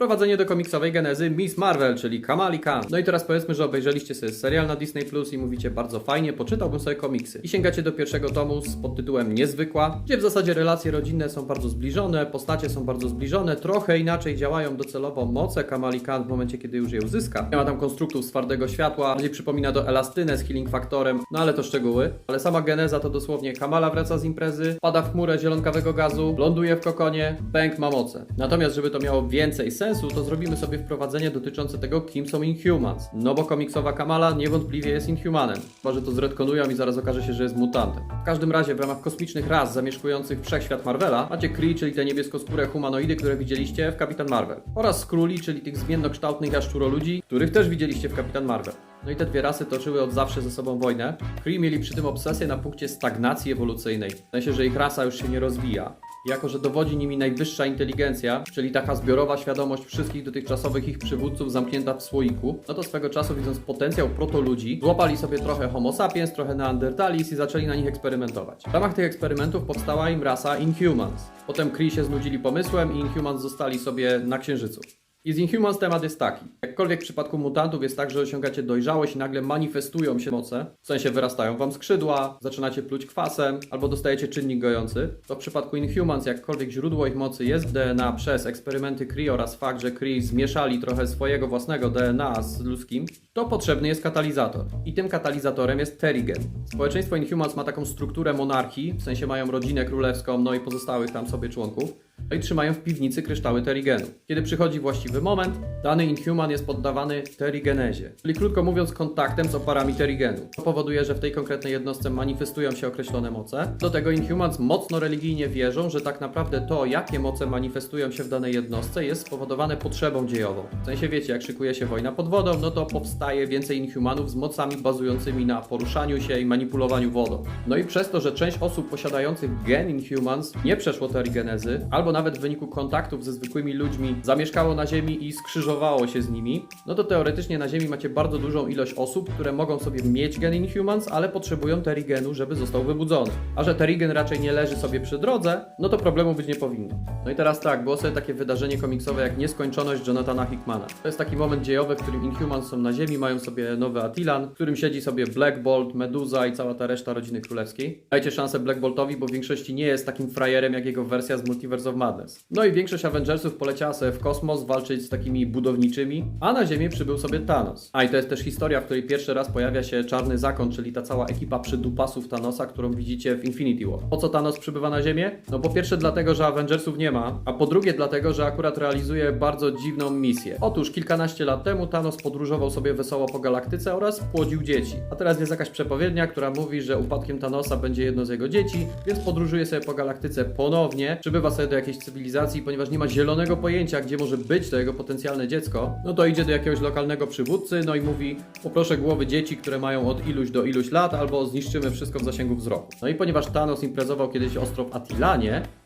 Wprowadzenie do komiksowej genezy Miss Marvel, czyli Kamali Khan. No i teraz powiedzmy, że obejrzeliście sobie serial na Disney Plus i mówicie bardzo fajnie, poczytałbym sobie komiksy. I sięgacie do pierwszego tomu z podtytułem Niezwykła, gdzie w zasadzie relacje rodzinne są bardzo zbliżone, postacie są bardzo zbliżone, trochę inaczej działają docelowo moce Kamali Khan w momencie, kiedy już je uzyska. Nie ma tam konstruktów z twardego światła, bardziej przypomina do Elastynę z healing faktorem, no ale to szczegóły. Ale sama geneza to dosłownie Kamala wraca z imprezy, pada w chmurę zielonkawego gazu, ląduje w kokonie, Bank ma moce. Natomiast, żeby to miało więcej sensu, to zrobimy sobie wprowadzenie dotyczące tego, kim są Inhumans. No bo komiksowa Kamala niewątpliwie jest Inhumanem. Chyba, że to zredkonują i zaraz okaże się, że jest mutantem. W każdym razie, w ramach kosmicznych ras zamieszkujących wszechświat Marvela, macie Kree, czyli te niebieskoskóre humanoidy, które widzieliście w Kapitan Marvel. Oraz Skrulli, czyli tych zmiennokształtnych jaszczuroludzi, których też widzieliście w Kapitan Marvel. No i te dwie rasy toczyły od zawsze ze sobą wojnę. Kree mieli przy tym obsesję na punkcie stagnacji ewolucyjnej. W sensie, że ich rasa już się nie rozwija. Jako, że dowodzi nimi najwyższa inteligencja, czyli taka zbiorowa świadomość wszystkich dotychczasowych ich przywódców zamknięta w słoiku, no to swego czasu, widząc potencjał protoludzi, złapali sobie trochę Homo sapiens, trochę Neandertalis i zaczęli na nich eksperymentować. W ramach tych eksperymentów powstała im rasa Inhumans. Potem Kree się znudzili pomysłem i Inhumans zostali sobie na Księżycu. I z Inhumans temat jest taki. Jakkolwiek w przypadku mutantów jest tak, że osiągacie dojrzałość i nagle manifestują się moce, w sensie wyrastają wam skrzydła, zaczynacie pluć kwasem, albo dostajecie czynnik gojący, to w przypadku Inhumans jakkolwiek źródło ich mocy jest w DNA przez eksperymenty Kree oraz fakt, że Kree zmieszali trochę swojego własnego DNA z ludzkim, to potrzebny jest katalizator. I tym katalizatorem jest Terrigen. Społeczeństwo Inhumans ma taką strukturę monarchii, w sensie mają rodzinę królewską, no i pozostałych tam sobie członków. No i trzymają w piwnicy kryształy Terrigenu. Kiedy przychodzi właściwy moment, dany Inhuman jest poddawany Terrigenezie, czyli krótko mówiąc kontaktem z oparami Terrigenu. To powoduje, że w tej konkretnej jednostce manifestują się określone moce. Do tego Inhumans mocno religijnie wierzą, że tak naprawdę to, jakie moce manifestują się w danej jednostce jest spowodowane potrzebą dziejową. W sensie wiecie, jak szykuje się wojna pod wodą, no to powstaje więcej Inhumanów z mocami bazującymi na poruszaniu się i manipulowaniu wodą. No i przez to, że część osób posiadających gen Inhumans nie przeszło Terrigenezy, albo nawet w wyniku kontaktów ze zwykłymi ludźmi zamieszkało na Ziemi i skrzyżowało się z nimi, no to teoretycznie na Ziemi macie bardzo dużą ilość osób, które mogą sobie mieć gen Inhumans, ale potrzebują Terrigenu, żeby został wybudzony. A że Terrigen raczej nie leży sobie przy drodze, no to problemu być nie powinno. No i teraz tak, było sobie takie wydarzenie komiksowe jak Nieskończoność Jonathana Hickmana. To jest taki moment dziejowy, w którym Inhumans są na Ziemi, mają sobie nowy Attilan, w którym siedzi sobie Black Bolt, Meduza i cała ta reszta rodziny królewskiej. Dajcie szansę Black Boltowi, bo w większości nie jest takim frajerem jak jego wersja z Multiverse of Madness. No i większość Avengersów poleciała sobie w kosmos walczyć z takimi budowniczymi, a na Ziemię przybył sobie Thanos. A i to jest też historia, w której pierwszy raz pojawia się Czarny Zakon, czyli ta cała ekipa przydupasów Thanosa, którą widzicie w Infinity War. Po co Thanos przybywa na Ziemię? No po pierwsze dlatego, że Avengersów nie ma, a po drugie dlatego, że akurat realizuje bardzo dziwną misję. Otóż kilkanaście lat temu Thanos podróżował sobie wesoło po galaktyce oraz płodził dzieci. A teraz jest jakaś przepowiednia, która mówi, że upadkiem Thanosa będzie jedno z jego dzieci, więc podróżuje sobie po galaktyce ponownie, przybywa sobie do jakiejś cywilizacji, ponieważ nie ma zielonego pojęcia, gdzie może być to jego potencjalne dziecko, no to idzie do jakiegoś lokalnego przywódcy, no i mówi, poproszę głowy dzieci, które mają od iluś do iluś lat, albo zniszczymy wszystko w zasięgu wzroku. No i ponieważ Thanos imprezował kiedyś ostro w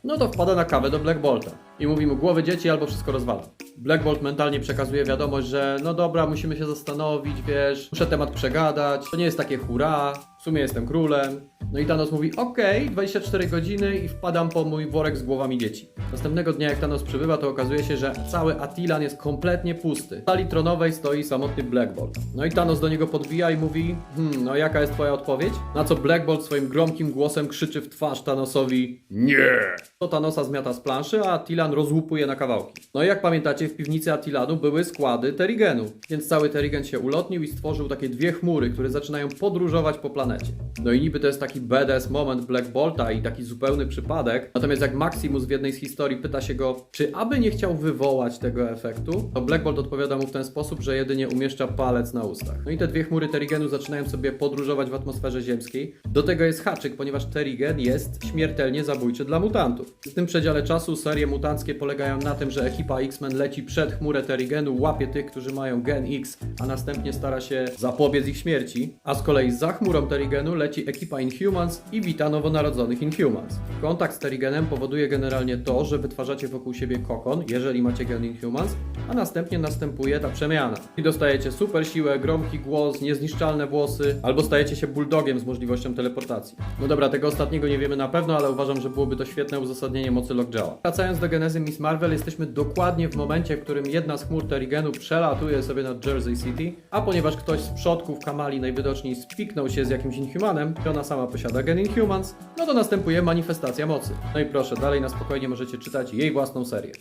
no to wpada na kawę do Black Bolta i mówi mu głowy dzieci albo wszystko rozwalam. Black Bolt mentalnie przekazuje wiadomość, że no dobra, musimy się zastanowić, wiesz, muszę temat przegadać, to nie jest takie hura, w sumie jestem królem. No i Thanos mówi, okej, 24 godziny i wpadam po mój worek z głowami dzieci. Następnego dnia jak Thanos przybywa, to okazuje się, że cały Attilan jest kompletnie pusty. W sali tronowej stoi samotny Black Bolt. No i Thanos do niego podbija i mówi, hmm, no jaka jest twoja odpowiedź? Na co Black Bolt swoim gromkim głosem krzyczy w twarz Thanosowi, nie! To Thanosa zmiata z planszy, a Attilan rozłupuje na kawałki. No i jak pamiętacie, w piwnicy Attilanu były składy Terrigenu, więc cały Terrigen się ulotnił i stworzył takie dwie chmury, które zaczynają podróżować po planecie. No i niby to jest taki badass moment Black Bolta i taki zupełny przypadek, natomiast jak Maximus w jednej z historii pyta się go, czy aby nie chciał wywołać tego efektu, to Black Bolt odpowiada mu w ten sposób, że jedynie umieszcza palec na ustach. No i te dwie chmury Terrigenu zaczynają sobie podróżować w atmosferze ziemskiej. Do tego jest haczyk, ponieważ Terrigen jest śmiertelnie zabójczy dla mutantów. W tym przedziale czasu serie mutanckie polegają na tym, że ekipa X-Men leci przed chmurę Terrigenu, łapie tych, którzy mają gen X, a następnie stara się zapobiec ich śmierci. A z kolei za chmurą Terrigenu leci ekipa Inhumans i wita nowonarodzonych Inhumans. Kontakt z Terrigenem powoduje generalnie to, że wytwarzacie wokół siebie kokon, jeżeli macie gen Inhumans, a następnie następuje ta przemiana. I dostajecie super siłę, gromki głos, niezniszczalne włosy, albo stajecie się bulldogiem z możliwością teleportacji. No dobra, tego ostatniego nie wiemy na pewno, ale uważam, że byłoby to świetne uzasadnienie mocy Lockjawa. Wracając do genezy Miss Marvel, jesteśmy dokładnie w momencie, w którym jedna z chmur Terrigenu przelatuje sobie nad Jersey City, a ponieważ ktoś z przodków Kamali najwidoczniej spiknął się z jakimś Inhumanem, i ona sama posiada gen Inhumans, no to następuje manifestacja mocy. No i proszę, dalej na spokojnie możecie czytać jej własną serię.